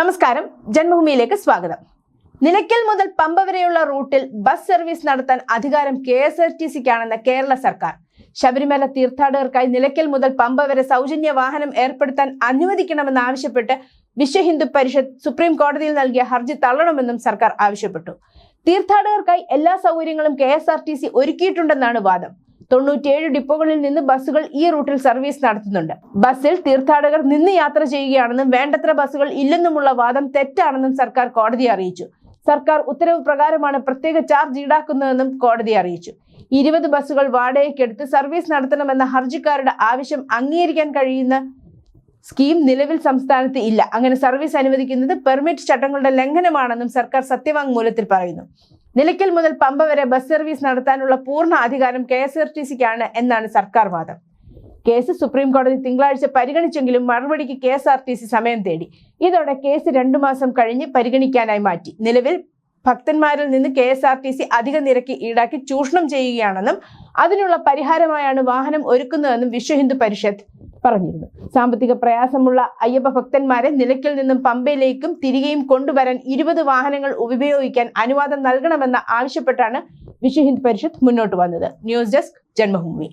നമസ്കാരം. ജന്മഭൂമിയിലേക്ക് സ്വാഗതം. നിലയ്ക്കൽ മുതൽ പമ്പ വരെയുള്ള റൂട്ടിൽ ബസ് സർവീസ് നടത്താൻ അധികാരം കെ എസ് ആർ ടി സിക്കാണെന്ന കേരള സർക്കാർ. ശബരിമല തീർത്ഥാടകർക്കായി നിലയ്ക്കൽ മുതൽ പമ്പ വരെ സൗജന്യ വാഹനം ഏർപ്പെടുത്താൻ അനുവദിക്കണമെന്ന് ആവശ്യപ്പെട്ട് വിശ്വ ഹിന്ദു പരിഷത്ത് സുപ്രീം കോടതിയിൽ നൽകിയ ഹർജി തള്ളണമെന്നും സർക്കാർ ആവശ്യപ്പെട്ടു. തീർത്ഥാടകർക്കായി എല്ലാ സൗകര്യങ്ങളും കെ ഒരുക്കിയിട്ടുണ്ടെന്നാണ് വാദം. തൊണ്ണൂറ്റിയേഴ് ഡിപ്പോകളിൽ നിന്ന് ബസ്സുകൾ ഈ റൂട്ടിൽ സർവീസ് നടത്തുന്നുണ്ട്. ബസ്സിൽ തീർത്ഥാടകർ നിന്ന് യാത്ര ചെയ്യുകയാണെന്നും വേണ്ടത്ര ബസ്സുകൾ ഇല്ലെന്നുമുള്ള വാദം തെറ്റാണെന്നും സർക്കാർ കോടതിയെ അറിയിച്ചു. സർക്കാർ ഉത്തരവ് പ്രകാരമാണ് പ്രത്യേക ചാർജ് ഈടാക്കുന്നതെന്നും കോടതി അറിയിച്ചു. ഇരുപത് ബസ്സുകൾ വാടകയ്ക്കെടുത്ത് സർവീസ് നടത്തണമെന്ന ഹർജിക്കാരുടെ ആവശ്യം അംഗീകരിക്കാൻ കഴിയുന്ന സ്കീം നിലവിൽ സംസ്ഥാനത്ത് ഇല്ല. അങ്ങനെ സർവീസ് അനുവദിക്കുന്നത് പെർമിറ്റ് ചട്ടങ്ങളുടെ ലംഘനമാണെന്നും സർക്കാർ സത്യവാങ്മൂലത്തിൽ പറയുന്നു. നിലയ്ക്കൽ മുതൽ പമ്പ വരെ ബസ് സർവീസ് നടത്താനുള്ള പൂർണ അധികാരം കെ എസ് ആർ ടി സിക്കാണ് എന്നാണ് സർക്കാർ വാദം. കേസ് സുപ്രീം കോടതി തിങ്കളാഴ്ച പരിഗണിച്ചെങ്കിലും മറുപടിക്ക് K S R T C സമയം തേടി. ഇതോടെ കേസ് രണ്ടു മാസം കഴിഞ്ഞ് പരിഗണിക്കാനായി മാറ്റി. നിലവിൽ ഭക്തന്മാരിൽ നിന്ന് K S R T C അധിക നിരക്ക് ഈടാക്കി ചൂഷണം ചെയ്യുകയാണെന്നും അതിനുള്ള പരിഹാരമായാണ് വാഹനം ഒരുക്കുന്നതെന്നും വിശ്വഹിന്ദു പരിഷത്ത് പറഞ്ഞിരുന്നു. സാമ്പത്തിക പ്രയാസമുള്ള അയ്യപ്പ ഭക്തന്മാരെ നിലയ്ക്കൽ നിന്നും പമ്പയിലേക്കും തിരികെയും കൊണ്ടുവരാൻ ഇരുപത് വാഹനങ്ങൾ ഉപയോഗിക്കാൻ അനുവാദം നൽകണമെന്ന് ആവശ്യപ്പെട്ടാണ് വിശ്വ ഹിന്ദു പരിഷത്ത് മുന്നോട്ട് വന്നത്. News desk Janmabhumi.